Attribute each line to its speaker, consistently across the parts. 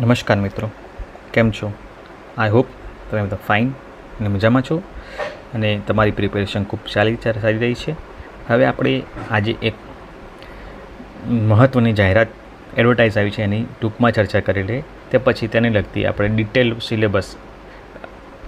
Speaker 1: નમસ્કાર મિત્રો. કેમ છો? આઈ હોપ તમે બધા ફાઇન અને મજામાં છો અને તમારી પ્રિપેરેશન ખૂબ ચાલી ચાલી રહી છે. હવે આપણે આજે એક મહત્ત્વની જાહેરાત એડવર્ટાઇઝ આવી છે એની ટૂંકમાં ચર્ચા કરી લઈએ તે પછી તેને લગતી આપણે ડિટેલ સિલેબસ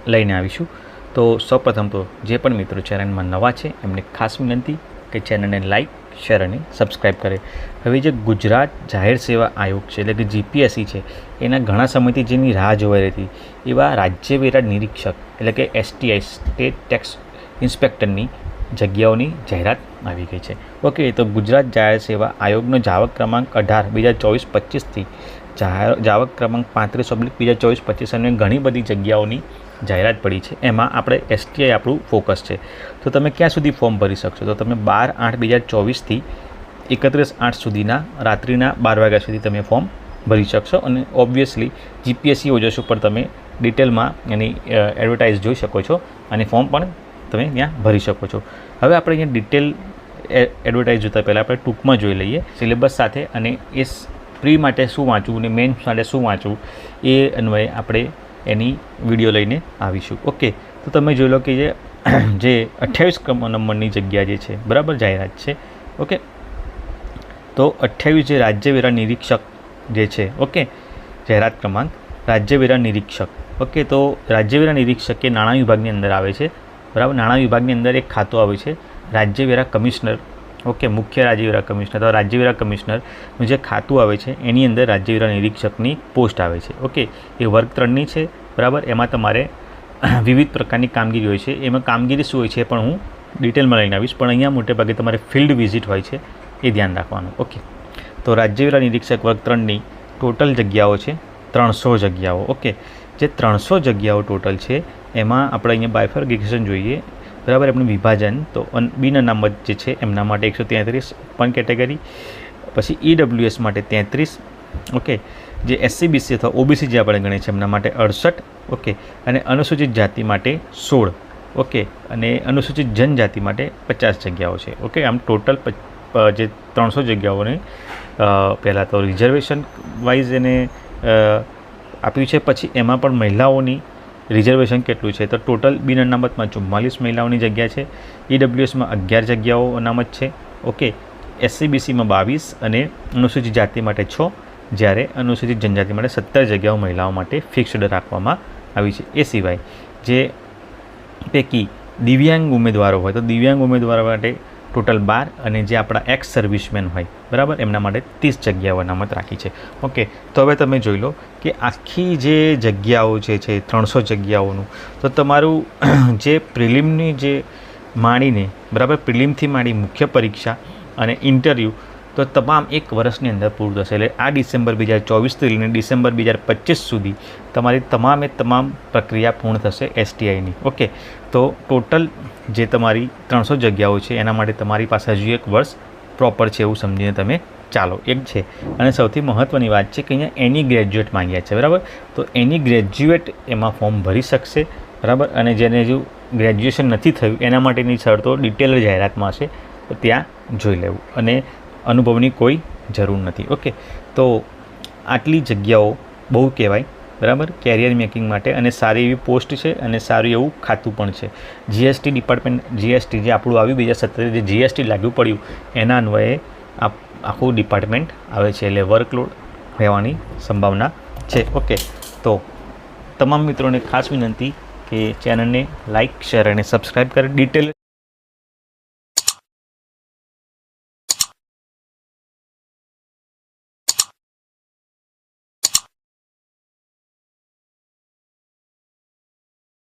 Speaker 1: લઈને આવીશું. તો સૌપ્રથમ તો જે પણ મિત્રો ચેનલમાં નવા છે એમને ખાસ વિનંતી કે ચેનલને લાઇક શેર અને સબસ્ક્રાઈબ કરે. હવે જે ગુજરાત જાહેર સેવા આયોગ છે, એટલે કે જીપીએસસી છે, એના ઘણા સમયથી જેની રાહ જોવાઈ રહી હતી, એવા રાજ્ય વેરા નિરીક્ષક, એટલે કે એસટીઆઈ સ્ટેટ ટેક્સ ઇન્સ્પેક્ટરની જગ્યાઓની જાહેરાત આવી ગઈ છે. ઓકે તો ગુજરાત જાહેર સેવા આયોગનો જાવક ક્રમાંક અઢાર બે હજાર ચોવીસ પચીસથી જાહેર, જાવક ક્રમાંક પાંત્રીસ, ઓબ્લિક બે હજાર ચોવીસ, પચીસ અને ઘણી બધી જગ્યાઓની જાહેરાત પડી છે, એમાં આપણે એસટીઆઈ આપણું ફોકસ છે. તો તમે ક્યાં સુધી ફોર્મ ભરી શકશો? તો તમે બાર આઠ બે હજાર ચોવીસથી એકત્રીસ આઠ સુધીના રાત્રિના બાર વાગ્યા સુધી તમે ફોર્મ ભરી શકશો અને ઓબ્વિયસલી જીપીએસસી ઓજસ ઉપર તમે ડિટેલમાં એની એડવર્ટાઇઝ જોઈ શકો છો અને ફોર્મ પણ તમે ત્યાં ભરી શકો છો. હવે આપણે અહીંયા ડિટેલ એડવર્ટાઇઝ જોતાં પહેલાં આપણે ટૂંકમાં જોઈ લઈએ. સિલેબસ સાથે અને એ પ્રી માટે શું વાંચવું અને મેઇન માટે શું વાંચવું એ અન્વયે આપણે એની વીડિયો લઈને આવીશું. ઓકે, તો તમે જોઈ લો કે જે જે અઠ્યાવીસ નંબરની જગ્યા જે છે, બરાબર જાહેરાત છે. ઓકે? તો અઠ્યાવીસ જે રાજ્યવેરા નિરીક્ષક જે છે, ઓકે? જાહેરાત ક્રમાંક રાજ્યવેરા નિરીક્ષક. ઓકે, તો રાજ્યવેરા નિરીક્ષક એ નાણાં વિભાગની અંદર આવે છે. બરાબર? નાણાં વિભાગની અંદર એક ખાતું આવે છે. રાજ્યવેરા કમિશનર ઓકે, મુખ્ય રાજ્યવેરા કમિશનર. અથવા રાજ્યવેરા કમિશનરનું જે ખાતું આવે છે, એની અંદર રાજ્યવેરા નિરીક્ષકની પોસ્ટ આવે છે. ઓકે, એ વર્ગ ત્રણની છે, બરાબર? એમાં તમારે વિવિધ પ્રકારની કામગીરી હોય છે. એમાં કામગીરી શું હોય છે પણ હું ડિટેલમાં લઈને આવીશ. પણ અહીંયા મોટે ભાગે તમારે ફિલ્ડ વિઝિટ હોય છે, એ ધ્યાન રાખવાનું. ઓકે, તો રાજ્યવેરા નિરીક્ષક વર્ગ ત્રણની ટોટલ જગ્યાઓ છે, ત્રણસો જગ્યાઓ. ઓકે, જે ત્રણસો જગ્યાઓ ટોટલ છે, એમાં આપણે અહીંયા બાયફર્ગેશન જોઈએ. બરાબર, એમનું વિભાજન. તો બિન અનામત જે છે, એમના માટે એકસો તેત્રીસ પણ કેટેગરી. પછી ઈડબ્લ્યુએસ માટે તેત્રીસ, ઓકે. જે એસસીબીસી અથવા ઓબીસી જે આપણે ગણીએ છીએ, એમના માટે અડસઠ, ઓકે. અને અનુસૂચિત જાતિ માટે સોળ, ઓકે. અને અનુસૂચિત જનજાતિ માટે પચાસ જગ્યાઓ છે, ઓકે. આમ ટોટલ જે ત્રણસો જગ્યાઓને પહેલાં તો રિઝર્વેશન વાઇઝ એને આપ્યું છે. પછી એમાં પણ મહિલાઓની રિઝર્વેશન કેટલું છે? તો ટોટલ બિન અનામતમાં ચુમ્માલીસ મહિલાઓની જગ્યા છે. ઈડબ્લ્યુએસમાં અગિયાર જગ્યાઓ અનામત છે. ઓકે. એસસીબીસીમાં બાવીસ અને અનુસૂચિત જાતિ માટે છ, જ્યારે અનુસૂચિત જનજાતિ માટે સત્તર જગ્યાઓ મહિલાઓ માટે ફિક્સ્ડ રાખવામાં આવી છે. એ સિવાય, જે પૈકી દિવ્યાંગ ઉમેદવારો હોય, તો દિવ્યાંગ ઉમેદવારો માટે ટોટલ બાર અને જે આપણા એક્સ સર્વિસમેન હોય, બરાબર? એમના માટે ત્રીસ જગ્યાઓ અનામત રાખી છે. ઓકે, તો હવે તમે જોઈ લો કે આખી જે જગ્યાઓ જે છે, ત્રણસો જગ્યાઓનું, તો તમારું જે પ્રિલિમની જે માણીને, બરાબર? પ્રિલિમથી માંડી મુખ્ય પરીક્ષા અને ઇન્ટરવ્યૂ તો તમામ એક વર્ષની અંદર પૂરું થશે. એટલે આ ડિસેમ્બર બે હજાર ચોવીસથી લઈને ડિસેમ્બર બે હજાર પચીસ સુધી તમારી તમામે તમામ પ્રક્રિયા પૂર્ણ થશે એસટીઆઈની ઓકે? તો ટોટલ જે તમારી ત્રણસો જગ્યાઓ છે, એના માટે તમારી પાસે હજુ એક વર્ષ પ્રોપર છે એવું સમજીને તમે ચાલો. એક છે. અને સૌથી મહત્ત્વની વાત છે કે અહીંયા એની ગ્રેજ્યુએટ માંગ્યા છે. બરાબર? તો એની ગ્રેજ્યુએટ એમાં ફોર્મ ભરી શકશે. બરાબર? અને જેને હજુ ગ્રેજ્યુએશન નથી થયું, એના માટેની શરતો ડિટેલ જાહેરાતમાં હશે, તો ત્યાં જોઈ લેવું. અને અનુભવની કોઈ જરૂર નથી. ઓકે? તો આટલી જગ્યાઓ બહુ કહેવાય, બરાબર? કેરિયર મેકિંગ માટે અને સારી એવી પોસ્ટ છે અને સારું એવું ખાતું પણ છે. જીએસટી ડિપાર્ટમેન્ટ જીએસટી જે આપણું આવ્યું બે હજાર જે જીએસટી લાગુ પડ્યું, એના અન્વયે આ આખું ડિપાર્ટમેન્ટ આવે છે એટલે વર્કલોડ રહેવાની સંભાવના છે. ઓકે? તો તમામ મિત્રોને ખાસ વિનંતી કે ચેનલને લાઇક શેર અને સબસ્ક્રાઈબ કરી, ડિટેલ